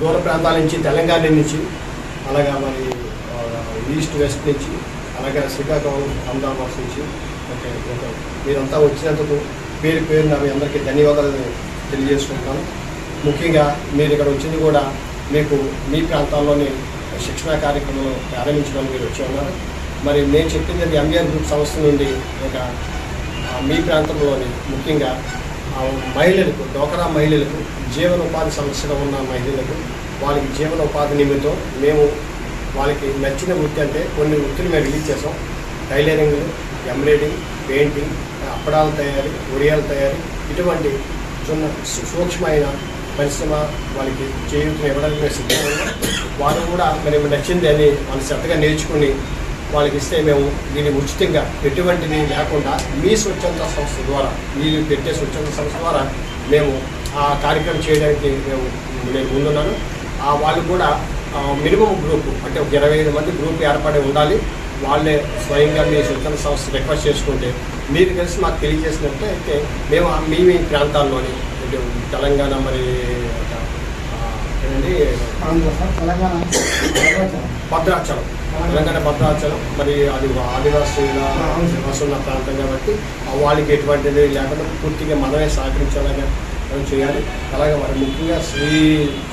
దూర ప్రాంతాల నుంచి తెలంగాణ నుంచి అలాగే మరి ఈస్ట్ వెస్ట్ నుంచి అలాగే శ్రీకాకుళం అహ్మదాబాద్ నుంచి ఓకే ఓకే. మీరంతా వచ్చినందుకు పేరు పేరు నా మీ అందరికీ ధన్యవాదాలు తెలియజేసుకుంటాను ముఖ్యంగా మీరు ఇక్కడ వచ్చింది కూడా మీకు మీ ప్రాంతాల్లోని శిక్షణా కార్యక్రమాలు ప్రారంభించడానికి మీరు వచ్చి ఉన్నారు. మరి నేను చెప్పింది అది ఎంబీఆర్ గ్రూప్ సంస్థ నుండి ఒక మీ ప్రాంతంలోని ముఖ్యంగా మహిళలకు డోకరా మహిళలకు జీవనోపాధి సమస్యగా ఉన్న మహిళలకు వాళ్ళకి జీవనోపాధి నిమిత్తం మేము వాళ్ళకి నచ్చిన వృత్తి అంటే కొన్ని వృత్తులు మేము రిలీజ్ చేసాం టైలరింగ్ ఎంబ్రాయిడింగ్ పెయింటింగ్ అప్పడాల తయారీ ఒడియాల తయారీ ఇటువంటి చిన్న సూక్ష్మమైన పరిశ్రమ వాళ్ళకి చేయూతను ఇవ్వడానికి సిద్ధంగా వారు కూడా మరి నచ్చింది అని వాళ్ళు శ్రద్ధగా నేర్చుకుని వాళ్ళకి ఇస్తే మేము దీన్ని ఉచితంగా ఎటువంటిది లేకుండా మీ స్వచ్ఛంద సంస్థ ద్వారా మీరు పెట్టే స్వచ్ఛంద సంస్థ ద్వారా మేము ఆ కార్యక్రమం చేయడానికి మేము నేను ముందున్నాను. ఆ వాళ్ళు కూడా మినిమం గ్రూప్ అంటే ఒక ఇరవై ఐదు మంది గ్రూప్ ఏర్పడి ఉండాలి. వాళ్ళే స్వయంగా మీ స్వచ్ఛంద సంస్థ రిక్వెస్ట్ చేసుకుంటే మీరు కలిసి మాకు తెలియజేసినట్టు అయితే మేము మీ మీ ప్రాంతాల్లోని అంటే తెలంగాణ మరి భద్రాచలం. తెలంగాణ భద్రాచలం. మరి అది ఆదివాసీల నివాసున్న ప్రాంతం కాబట్టి ఆ వాళ్ళకి ఎటువంటిది లేకుండా పూర్తిగా మనమే సహకరించేలాగా మనం చేయాలి. అలాగే మరి ముఖ్యంగా శ్రీ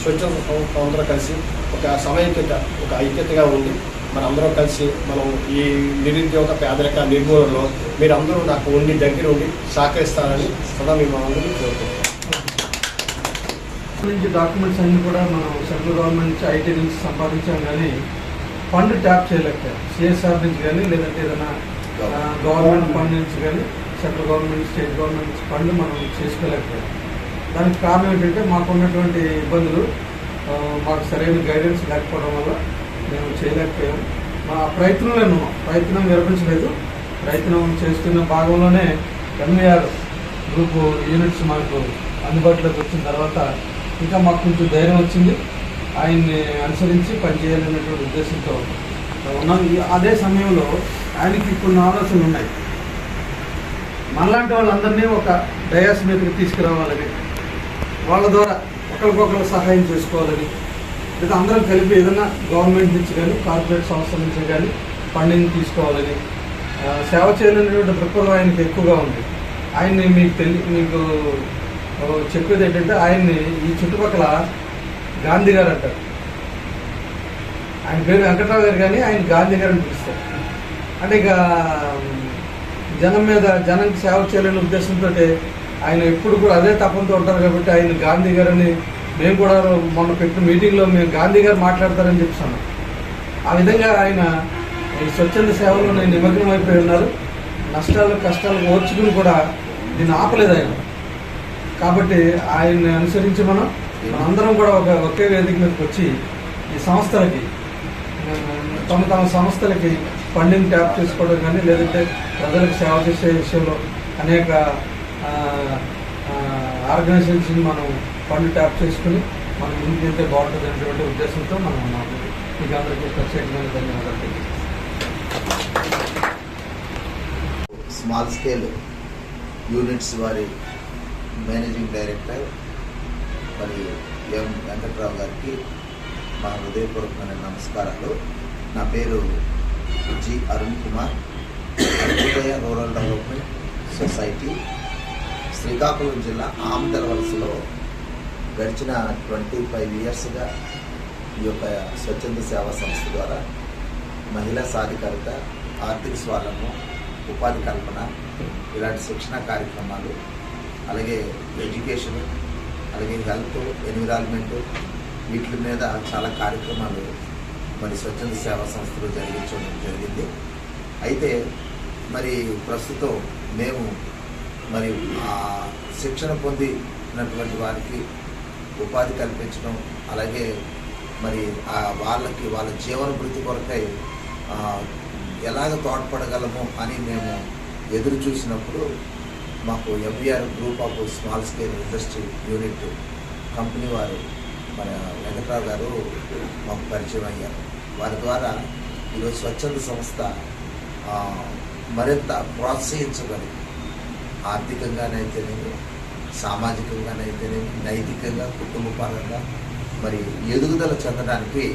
స్వచ్ఛంద సంస్థ అందరూ కలిసి ఒక సమైక్యత ఒక ఐక్యతగా ఉండి మన అందరం కలిసి మనం ఈ నిరుద్యోగ పేదరిక నిర్మూలనలో మీరు అందరూ నాకు ఉండి దగ్గర ఉండి సహకరిస్తారని సదా మేము అందరినీ కోరుకుంటున్నాం. నుంచి డాక్యుమెంట్స్ అన్ని కూడా మనం సెంట్రల్ గవర్నమెంట్ నుంచి ఐటీ నుంచి సంపాదించాం కానీ ఫండ్ ట్యాప్ చేయలేకపోయాం సిఎస్ఆర్ నుంచి కానీ లేదంటే ఏదైనా గవర్నమెంట్ ఫండ్ నుంచి కానీ సెంట్రల్ గవర్నమెంట్ స్టేట్ గవర్నమెంట్ నుంచి ఫండ్ మనం చేసుకోలేకపోయాం దానికి కారణం ఏంటంటే మాకు ఉన్నటువంటి ఇబ్బందులు మాకు సరైన గైడెన్స్ లేకపోవడం వల్ల మేము చేయలేకపోయాం. మా ప్రయత్నంలో ప్రయత్నం విరమించలేదు ప్రయత్నం చేస్తున్న భాగంలోనే ఎంఈఆర్ గ్రూప్ యూనిట్స్ మాకు అందుబాటులోకి వచ్చిన తర్వాత ఇంకా మాకు కొంచెం ధైర్యం వచ్చింది. ఆయన్ని అనుసరించి పనిచేయాలనేటువంటి ఉద్దేశంతో ఉన్నాం. అదే సమయంలో ఆయనకి కొన్ని ఆలోచనలు ఉన్నాయి. మనలాంటి వాళ్ళందరినీ ఒక డయాస్ మీదకి తీసుకురావాలని వాళ్ళ ద్వారా ఒకరికొకరు సహాయం చేసుకోవాలని లేదా అందరం కలిపి ఏదైనా గవర్నమెంట్ నుంచి కానీ కార్పొరేట్ సంస్థల నుంచి కానీ ఫండింగ్ తీసుకోవాలని సేవ చేయాలనేటువంటి దృక్పథం ఆయనకి ఎక్కువగా ఉంది. ఆయన్ని మీకు తెలి మీకు చెప్పేది ఏంటంటే ఆయన్ని ఈ చుట్టుపక్కల గాంధీ గారు అంటారు. ఆయన పేరు వెంకట్రావు గారు కానీ ఆయన గాంధీ గారు అని పిలుస్తారు. అంటే ఇక జనం మీద జనానికి సేవ చేయాలనే ఉద్దేశంతో ఆయన ఎప్పుడు కూడా అదే తపంతో ఉంటారు కాబట్టి ఆయన గాంధీ గారని మేము కూడా మొన్న పెట్టిన మీటింగ్లో మేము గాంధీ గారు మాట్లాడతారని చెప్తున్నాం. ఆ విధంగా ఆయన ఈ స్వచ్ఛంద సేవలో నేను నిమగ్నం అయిపోయి ఉన్నారు. నష్టాలు కష్టాలు ఓర్చుకుని కూడా దీన్ని ఆపలేదు ఆయన. కాబట్టి ఆయన్ని అనుసరించి మనం మనందరం కూడా ఒక ఒకే వేదిక మీదకి వచ్చి ఈ సంస్థలకి తమ తమ సంస్థలకి ఫండింగ్ ట్యాప్ చేసుకోవడం కానీ లేదంటే ప్రజలకు సేవ చేసే విషయంలో అనేక ఆర్గనైజేషన్ మనం ఫండ్ ట్యాప్ చేసుకుని మనం ముందుకు వెళ్తే బాగుంటుంది అనేటువంటి ఉద్దేశంతో మనం ఉన్నాము మీకు అందరికీ ప్రత్యేకమైన ధన్యవాదాలు స్మాల్ స్కేల్ యూనిట్స్ వారి మేనేజింగ్ డైరెక్టర్ మరి ఎం వెంకట్రావు గారికి మా హృదయపూర్వకమైన నమస్కారాలు. నా పేరు G Arun Kumar Arunodaya rural development society Srikakulam జిల్లా ఆమదల వలసలో గడిచిన ట్వంటీ ఫైవ్ ఇయర్స్గా ఈ యొక్క స్వచ్ఛంద సేవా సంస్థ ద్వారా మహిళా సాధికారత ఆర్థిక స్వాలంబం ఉపాధి కల్పన ఇలాంటి శిక్షణ కార్యక్రమాలు అలాగే ఎడ్యుకేషన్ అలాగే హెల్త్ ఎన్విరాన్మెంట్ వీటి మీద చాలా కార్యక్రమాలు మరి స్వచ్ఛంద సేవా సంస్థలు జరిగించడం జరిగింది. అయితే మరి ప్రస్తుతం మేము మరి శిక్షణ పొందినటువంటి వారికి ఉపాధి కల్పించడం అలాగే మరి ఆ వాళ్ళకి వాళ్ళ జీవన వృత్తి కొరకై ఎలాగ తోడ్పడగలము అని మేము ఎదురు చూసినప్పుడు మాకు MVR group of small scale industry unit company వారు మన వెంకట్రావు గారు మాకు పరిచయం అయ్యారు. వారి ద్వారా ఈరోజు స్వచ్ఛంద సంస్థ మరింత ప్రోత్సహించబడి ఆర్థికంగానైతేనేమి సామాజికంగానైతేనేమి నైతికంగా కుటుంబ పరంగా మరి ఎదుగుదల చెందడానికి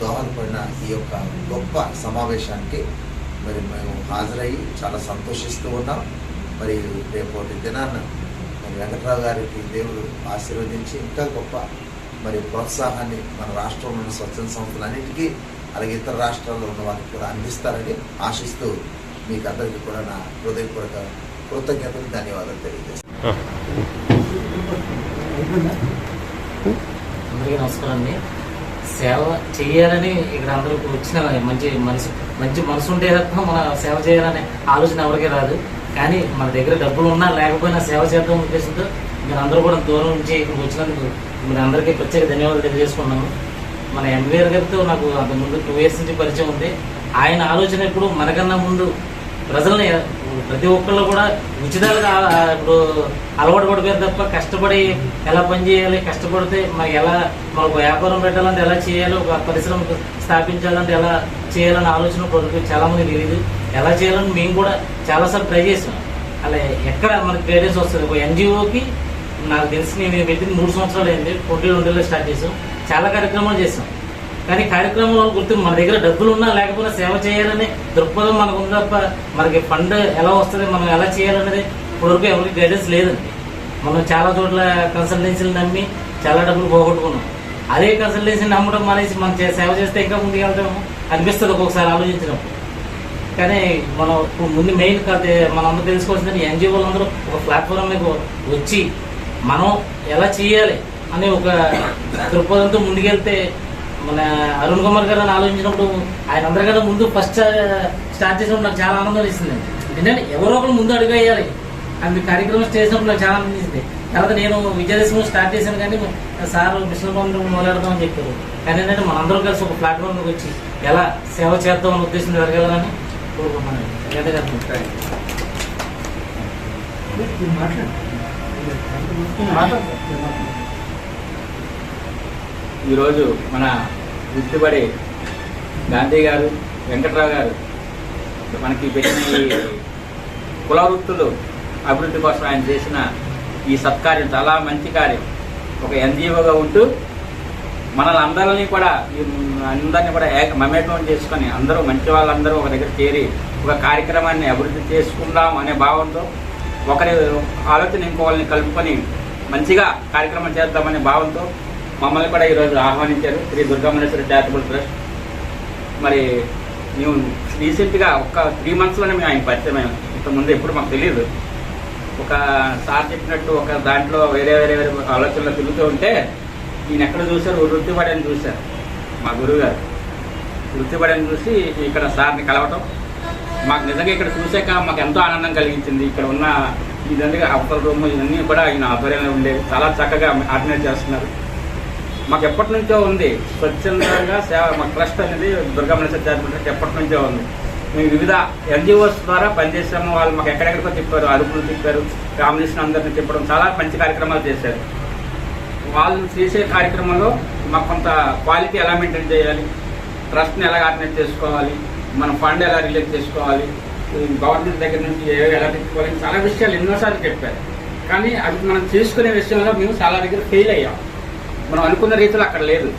దోహదపడిన ఈ యొక్క గొప్ప సమావేశానికి మరి మేము హాజరయ్యి చాలా సంతోషిస్తూ ఉన్నాం. మరి రేపటి దినాన మరి వెంకట్రావు గారికి దేవుడు ఆశీర్వదించి ఇంకా గొప్ప మరి ప్రోత్సాహాన్ని మన రాష్ట్రంలో ఉన్న స్వచ్ఛంద సంస్థలన్నిటికీ అలాగే ఇతర రాష్ట్రాల్లో ఉన్న వారికి కూడా అందిస్తారని ఆశిస్తూ మీకు అందరికీ కూడా నా హృదయపూర్వక కృతజ్ఞతలు ధన్యవాదాలు తెలియజేస్తాను. అందరికీ నమస్కారం అండి. సేవ చేయాలని ఇక్కడ అందరికి వచ్చిన మంచి మనసు మంచి మనసు ఉంటే తప్ప మన సేవ చేయాలనే ఆలోచన ఎవరికీ రాదు. కానీ మన దగ్గర డబ్బులు ఉన్నా లేకపోయినా సేవ చేద్దాం ఉద్దేశంతో మీరు అందరూ కూడా దూరం నుంచి ఇక్కడికి వచ్చినందుకు మీరు అందరికీ ప్రత్యేక ధన్యవాదాలు తెలియజేసుకున్నాము మన ఎంబీఆర్ గారితో నాకు అంతకుముందు టూ ఇయర్స్ నుంచి పరిచయం ఉంది. ఆయన ఆలోచన ఇప్పుడు మనకన్నా ముందు ప్రజల్ని ప్రతి ఒక్కళ్ళు కూడా ఉచితాలుగా ఇప్పుడు అలవాటు పడిపోయారు తప్ప కష్టపడి ఎలా పని చేయాలి కష్టపడితే మనకి ఎలా మనకు వ్యాపారం పెట్టాలంటే ఎలా చేయాలి ఒక పరిశ్రమ స్థాపించాలంటే ఎలా చేయాలనే ఆలోచన కొడుకు చాలా మంది తెలియదు ఎలా చేయాలని మేము కూడా చాలాసార్లు ట్రై చేసాం. అలా ఎక్కడ మనకి గైడెన్స్ వస్తుంది? ఒక ఎన్జిఓకి నాకు తెలిసి నేను పెట్టింది మూడు సంవత్సరాలు అయింది. ట్వంటీ ట్వంటీలో స్టార్ట్ చేసాం. చాలా కార్యక్రమాలు చేసాం. కానీ కార్యక్రమంలో గుర్తు మన దగ్గర డబ్బులు ఉన్నా లేకపోయినా సేవ చేయాలనే దృక్పథం మనకు ఉంది? తప్ప మనకి ఫండ్ ఎలా వస్తుంది? మనం ఎలా చేయాలనేది ఇప్పటివరకు ఎవరికి గైడెన్స్ లేదండి. మనం చాలా చోట్ల కన్సల్టెన్సీలు నమ్మి చాలా డబ్బులు పోగొట్టుకున్నాం. అదే కన్సల్టెన్సీ నమ్మడం మానేసి మనం చే- సేవ చేస్తే ఇంకా ముందుకు వెళ్తాము అనిపిస్తుంది ఒక్కొక్కసారి ఆలోచించినప్పుడు. కానీ మనం ఇప్పుడు ముందు మెయిన్ కాదు మనందరూ తెలుసుకోవాల్సింది ఎన్జిఓలు అందరూ ఒక ప్లాట్ఫామ్ మీకు వచ్చి మనం ఎలా చేయాలి అని ఒక దృక్పథంతో ముందుకెళ్తే మన అరుణ్ కుమార్ గారు అని ఆలోచించినప్పుడు ఆయన అందరికన్నా ముందు ఫస్ట్ స్టార్ట్ చేసినప్పుడు నాకు చాలా ఆనందం ఇస్తుంది ఎందుకంటే ఎవరో ఒకరు ముందు అడుగు వేయాలి. అది కార్యక్రమం చేసినప్పుడు నాకు చాలా అనిపించింది తర్వాత నేను విజయదశమి స్టార్ట్ చేశాను కానీ సార్ మిషన్ పండు మొదలెడదామని చెప్పారు. కానీ ఏంటంటే మనందరం కలిసి ఒక ప్లాట్ఫామ్కి వచ్చి ఎలా సేవ చేద్దామని ఉద్దేశం జరగాలని ఈరోజు మన గుర్తుపడి గాంధీ గారు వెంకట్రావు గారు మనకి పెట్టిన ఈ కుల వృత్తులు అభివృద్ధి కోసం ఆయన చేసిన ఈ సత్కార్యం చాలా మంచి కార్యం. ఒక ఎన్జిఓగా ఉంటూ మనల్ అందరినీ కూడా అందరినీ కూడా ఏక మమేకం చేసుకొని అందరూ మంచి వాళ్ళందరూ ఒక దగ్గర చేరి ఒక కార్యక్రమాన్ని అభివృద్ధి చేసుకుందాం అనే భావంతో ఒకరి ఆలోచన ఇంకోళ్ళని కలుపుకొని మంచిగా కార్యక్రమం చేద్దామనే భావంతో మమ్మల్ని కూడా ఈరోజు ఆహ్వానించారు శ్రీ దుర్గామణేశ్వరి చారిటబుల్ ట్రస్ట్ మరి మేము రీసెంట్గా ఒక త్రీ మంత్స్లోనే మేము ఆయన పరిచయం అయ్యాం. ఇంతకుముందు ఎప్పుడు మాకు తెలియదు ఒక సార్ చెప్పినట్టు ఒక దాంట్లో వేరే వేరే వేరే ఆలోచనలు తిరుగుతూ ఉంటే ఈయన ఎక్కడ చూశారు వృత్తిపడని చూశారు. మా గురువు గారు వృత్తిపడని చూసి ఇక్కడ సార్ని కలవటం. మాకు నిజంగా ఇక్కడ చూసాక మాకు ఎంతో ఆనందం కలిగించింది. ఇక్కడ ఉన్న ఇదంతా అవతల రూమ్. ఇవన్నీ కూడా ఆయన ఆధ్వర్యంలో ఉండేవి. చాలా చక్కగా ఆర్డినేట్ చేస్తున్నారు. మాకు ఎప్పటి నుంచో ఉంది. స్వచ్ఛందంగా సేవ మా ట్రస్ట్ అనేది దుర్గామణేశ్వర సత్యాధిపతి ఎప్పటి నుంచో ఉంది. మేము వివిధ ఎన్జిఓస్ ద్వారా పనిచేసాము వాళ్ళు మాకు ఎక్కడెక్కడికో తిప్పారు అరుపులు తిప్పారు. ఫ్యామిలీస్ని అందరిని తిప్పడం. చాలా మంచి కార్యక్రమాలు చేశారు. వాళ్ళు చేసే కార్యక్రమంలో మాకు కొంత క్వాలిటీ ఎలా మెయింటైన్ చేయాలి? ట్రస్ట్ని ఎలా ఆర్గనైజ్ చేసుకోవాలి? మన ఫండ్ ఎలా రిలీజ్ చేసుకోవాలి? గవర్నమెంట్ దగ్గర నుంచి ఏ- ఎలా తెచ్చుకోవాలి చాలా విషయాలు ఎన్నోసార్లు చెప్పారు. కానీ అవి మనం చేసుకునే విషయంలో మేము చాలా దగ్గర ఫెయిల్ అయ్యాం. మనం అనుకున్న రీతిలో అక్కడ లేదు.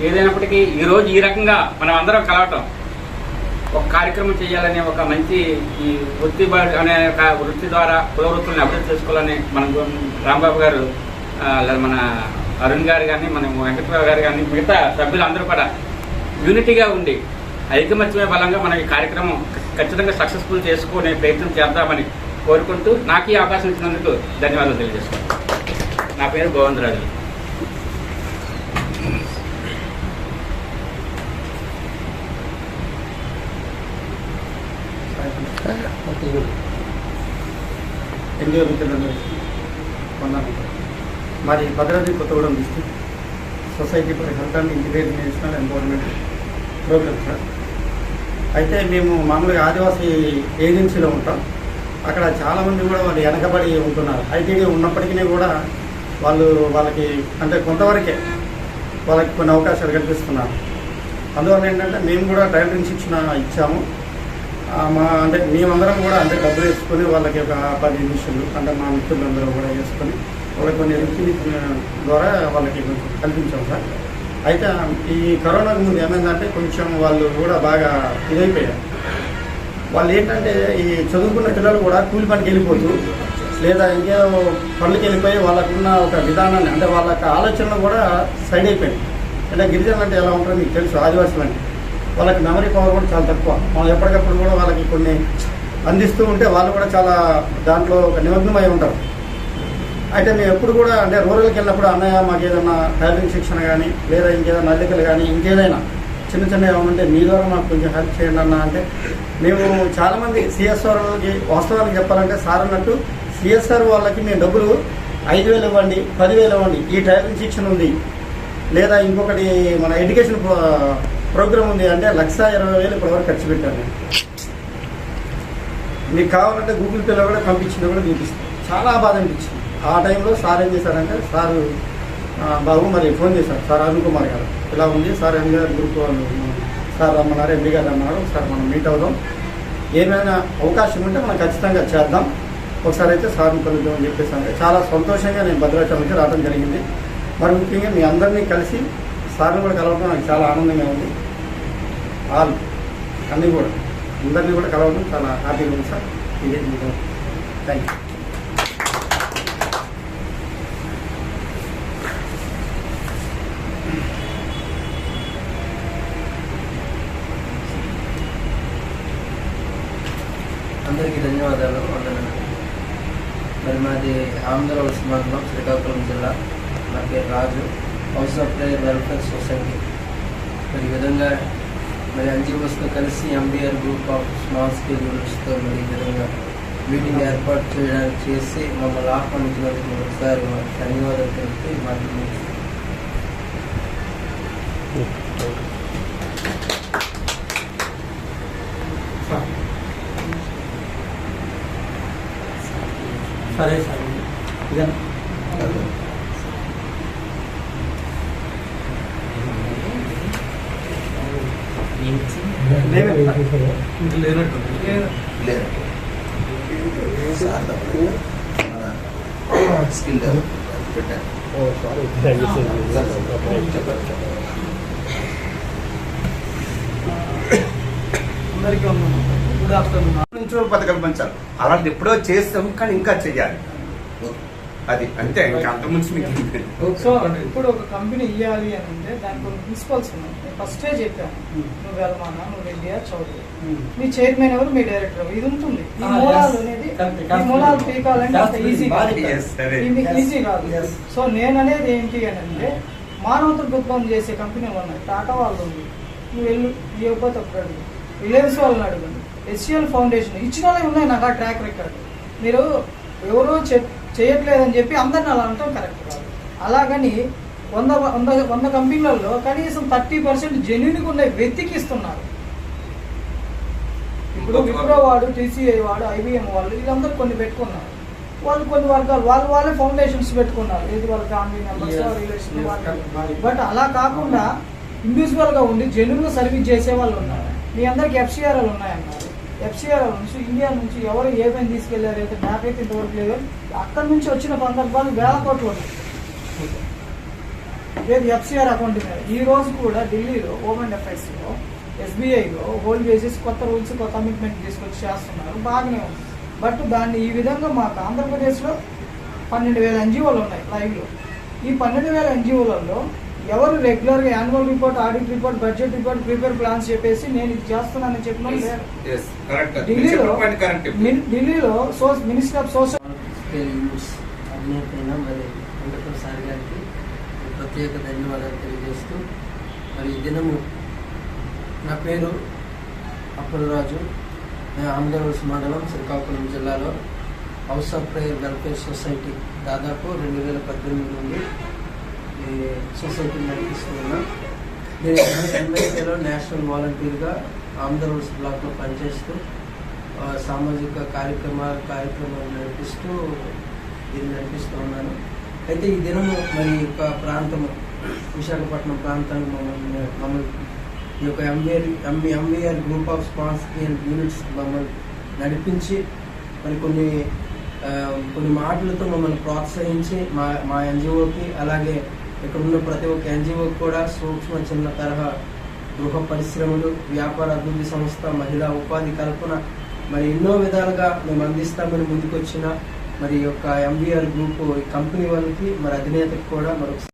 ఏదైనప్పటికీ ఈరోజు ఈ రకంగా మనం అందరం కలవటం ఒక కార్యక్రమం చేయాలనే ఒక మంచి ఈ వృత్తి అనే ఒక వృత్తి ద్వారా కుల వృత్తులను అభివృద్ధి చేసుకోవాలని మనం రాంబాబు గారు మన అరుణ్ గారు కానీ మన వెంకటరావు గారు కానీ మిగతా సభ్యులందరూ కూడా యూనిటీగా ఉండి ఐకమత్యమే బలంగా మనం ఈ కార్యక్రమం ఖచ్చితంగా సక్సెస్ఫుల్ చేసుకునే ప్రయత్నం చేద్దామని కోరుకుంటూ నాకు ఈ అవకాశం ఇచ్చినందుకు ధన్యవాదాలు తెలియజేస్తాను నా పేరు గోవిందరాజు. ఎన్జిఓ మిత్రులందరూ వందనాలు. మాది Bhadradri Kothagudem district society for health and integrated national empowerment programme sir. అయితే మేము మామూలుగా ఆదివాసీ ఏజెన్సీలో ఉంటాం. అక్కడ చాలామంది కూడా వాళ్ళు వెనకబడి ఉంటున్నారు. ఐటీడీ ఉన్నప్పటికీ కూడా వాళ్ళు వాళ్ళకి అంటే కొంతవరకే వాళ్ళకి కొన్ని అవకాశాలు కల్పిస్తున్నారు. అందువల్ల ఏంటంటే మేము కూడా టైలరింగ్ శిక్షణ ఇచ్చాము. మా అంటే మేమందరం కూడా అంటే డబ్బులు వేసుకొని వాళ్ళకి ఒక పది నిమిషాలు అంటే మా మిత్రులందరూ కూడా వేసుకొని వాళ్ళకి కొన్ని రుచి ద్వారా వాళ్ళకి కల్పించాం సార్. అయితే ఈ కరోనాకు ముందు ఏమైందంటే కొంచెం వాళ్ళు కూడా బాగా ఇదైపోయారు. వాళ్ళు ఏంటంటే ఈ చదువుకున్న పిల్లలు కూడా కూలి పనికి వెళ్ళిపోతూ లేదా ఇంకేదో పనులకి వెళ్ళిపోయి వాళ్ళకున్న ఒక విధానాన్ని అంటే వాళ్ళ యొక్క ఆలోచనలు కూడా సైడ్ అయిపోయింది అంటే గిరిజనులు అంటే ఎలా ఉంటారో మీకు తెలుసు ఆదివాసులు అంటే. వాళ్ళకి మెమరీ పవర్ కూడా చాలా తక్కువ. మనం ఎప్పటికప్పుడు కూడా వాళ్ళకి కొన్ని అందిస్తూ ఉంటే వాళ్ళు కూడా చాలా దాంట్లో ఒక నిమగ్నమై ఉంటారు. అయితే మేము ఎప్పుడు కూడా అంటే రూరల్కి వెళ్ళినప్పుడు అన్నయ్య మాకు ఏదైనా టైలింగ్ శిక్షణ కానీ లేదా ఇంకేదైనా అల్లికలు కానీ ఇంకేదైనా చిన్న చిన్న ఏమంటే మీ ద్వారా మాకు కొంచెం హెల్ప్ చేయండి అన్న. అంటే మేము చాలామంది సిఎస్ఆర్కి వాస్తవానికి చెప్పాలంటే సార్ అన్నట్టు సిఎస్ఆర్ వాళ్ళకి మేము డబ్బులు ఐదు వేలు ఇవ్వండి పదివేలు ఇవ్వండి ఈ టైలింగ్ శిక్షణ ఉంది. లేదా ఇంకొకటి మన ఎడ్యుకేషన్ ప్రోగ్రామ్ ఉంది అంటే లక్ష ఇరవై వేలు ఇప్పటివరకు ఖర్చు పెట్టాను నేను మీకు కావాలంటే గూగుల్ పేలో కూడా పంపించింది కూడా చూపిస్తాను చాలా బాధ అనిపించింది. ఆ టైంలో సార్ ఏం చేశారంటే సార్ బాబు మరి ఫోన్ చేశారు. సార్ అరుణ్ కుమార్ గారు. ఇలా ఉంది? సార్ ఎండి గారు గ్రూప్ వాళ్ళు సార్ రమ్మన్నారు ఎంబీ గారు అన్నారు సార్ మనం మీట్ అవుదాం. ఏమైనా అవకాశం ఉంటే మనం ఖచ్చితంగా చేద్దాం. ఒకసారి అయితే సార్ని కలుద్దాం అని చెప్పేసి అంటే చాలా సంతోషంగా నేను భద్రాచలంకి రావడం జరిగింది. మరి ముఖ్యంగా మీ అందరినీ కలిసి సార్ని కూడా కలవడం నాకు చాలా ఆనందంగా ఉంది. ఆల్ అన్నీ కూడా. అందరినీ కూడా కలవడం చాలా హ్యాపీగా ఉంది సార్. ఇదే థ్యాంక్ యూ అందరికీ ధన్యవాదాలు. వందనాలు మరి మాది ఆంధ్ర మండలం శ్రీకాకుళం జిల్లా. నా పేరు Raju. House of prayer welfare society. మరి ఈ విధంగా మరి ఎన్జిఓస్తో కలిసి MBR group of small scale యూనిట్స్తో మరి ఈ విధంగా మీటింగ్ ఏర్పాటు చేయడానికి చేసి మమ్మల్ని ఆహ్వానించినందుకు ఒకసారి వారికి ధన్యవాదాలు తెలిపి మాట్లాడుతున్నాను సరే సరే ఇదే ఇంక లేనట్టు లేదు సార్ తప్పకుండా మన స్కిల్ డెవలప్ పెట్టాను ఓ సారీ థ్యాంక్ యూ సార్ చెప్పండి చెప్పండి అందరికీ ఉన్నాను గుడ్ ఆఫ్టర్నూన్ నుంచో పథకాలు పంచాలి. అలాంటి ఎప్పుడో చేస్తాం కానీ ఇంకా చెయ్యాలి. అది అంతే ఇంకా ఏం లేదు. సో ఇప్పుడు ఒక కంపెనీ ఇవ్వాలి అని అంటే దానికి కొన్ని ప్రిన్సిపల్స్ ఉన్నాయి. నేను ఫస్టే చెప్పాను. నువ్వు వెళ్ళమానా నువ్వు రెడ్డియా చౌదరి. మీ చైర్మన్ ఎవరు? మీ డైరెక్టర్ ఎవరు? ఇది ఉంటుంది. ఈ Ah, మూలాలు. అనేది ఈ. మూలాలు పీకాలంటే అంత. ఈజీ కాదు. ఈజీ కాదు. సో నేను అనేది ఏంటి అని అంటే మానవ దృక్పథం చేసే కంపెనీలు ఉన్నాయి టాటా వాళ్ళు ఉంది. నువ్వు వెళ్ళు ఇవ్వకపోతే అప్పుడు అడుగు రిలయన్స్ వాళ్ళని అడగండి ఎస్సీఎల్ ఫౌండేషన్ ఇచ్చిన వాళ్ళే ఉన్నాయి నాకు ఆ ట్రాక్ రికార్డ్ మీరు ఎవరో చేయట్లేదని చెప్పి అందరిని అలా అనటం కరెక్ట్ కాదు. అలాగని వంద వంద వంద కంపెనీలలో కనీసం థర్టీ పర్సెంట్ జెన్యున్గా ఉండే వ్యక్తికి ఇస్తున్నారు. ఇప్పుడు విప్రో వాడు టీసీఐ వాడు ఐబిఎం వాళ్ళు వీళ్ళందరూ కొన్ని పెట్టుకున్నారు. వాళ్ళు కొన్ని వర్గాలు వాళ్ళు వాళ్ళే ఫౌండేషన్స్ పెట్టుకున్నారు. ఏది వాళ్ళ ఫ్యామిలీ మెంబర్స్ రిలేషన్. బట్ అలా కాకుండా ఇండివిజువల్గా ఉండి జెన్యున్గా సర్వీస్ చేసే వాళ్ళు ఉన్నారు. మీ అందరికి ఎఫ్సిఆర్ఎల్ ఉన్నాయన్నారు. ఎఫ్సిఆర్ నుంచి ఇండియా నుంచి ఎవరు ఏమేమి తీసుకెళ్ళారు అయితే నాకైతే ఇంతవరకు లేదు. అక్కడ నుంచి వచ్చిన సందర్భాలు వేల కోట్లు ఉన్నాయి. లేదు ఎఫ్సిఆర్ అకౌంట్ మీద. ఈ రోజు కూడా ఢిల్లీలో హోమ్ అండ్ అఫైర్స్లో ఎస్బీఐలో హోల్డ్ చేసేసి కొత్త రూల్స్ కొత్త కమిట్మెంట్ తీసుకొచ్చి చేస్తున్నారు. బాగానే ఉంది. బట్ దాన్ని ఈ విధంగా మాకు ఆంధ్రప్రదేశ్లో పన్నెండు వేల ఎన్జిఓలు ఉన్నాయి లైవ్లో. ఈ పన్నెండు వేల ఎన్జిఓలలో ఎవరు రెగ్యులర్గా annual report audit report budget report prepare plans చెప్పేసి నేను ఇది చేస్తున్నానని చెప్పిన ఢిల్లీలో ఢిల్లీలో సో మినిస్టర్ ఆఫ్ సోషల్ మరి సార్ గారికి ప్రత్యేక ధన్యవాదాలు తెలియజేస్తూ మరి ఈ దినము నా పేరు అప్పలరాజు. నేను ఆంధ్రప్రదేశ్ మండలం శ్రీకాకుళం జిల్లాలో house of prayer welfare society దాదాపు రెండు వేల పద్దెనిమిది నుండి ఈ సొసైటీ నడిపిస్తున్నా. నేను ఎంఐటీలో నేషనల్ వాలంటీర్గా ఆంధ్రప్రదేశ్ బ్లాక్లో పనిచేస్తూ సామాజిక కార్యక్రమాలు కార్యక్రమాలు నడిపిస్తూ దీన్ని నడిపిస్తూ ఉన్నాను. అయితే ఈ దినము మరి యొక్క ప్రాంతము విశాఖపట్నం ప్రాంతాన్ని మమ్మల్ని మమ్మల్ని ఈ యొక్క MVR MB MVR group of sponsor units మమ్మల్ని నడిపించి మరి కొన్ని కొన్ని మాటలతో మమ్మల్ని ప్రోత్సహించి మా మా ఎన్జిఓకి అలాగే ఇక్కడ ఉన్న ప్రతి ఒక్క ఎన్జిఓ కూడా సూక్ష్మ చిన్న తరహా గృహ పరిశ్రమలు వ్యాపార అభివృద్ధి సంస్థ మహిళా ఉపాధి కల్పన మరి ఎన్నో విధాలుగా మేము అందిస్తామని ముందుకొచ్చిన మరి ఈ యొక్క ఎంబీఆర్ గ్రూప్ ఈ కంపెనీ వాళ్ళకి మరి అధినేతకి కూడా మరొక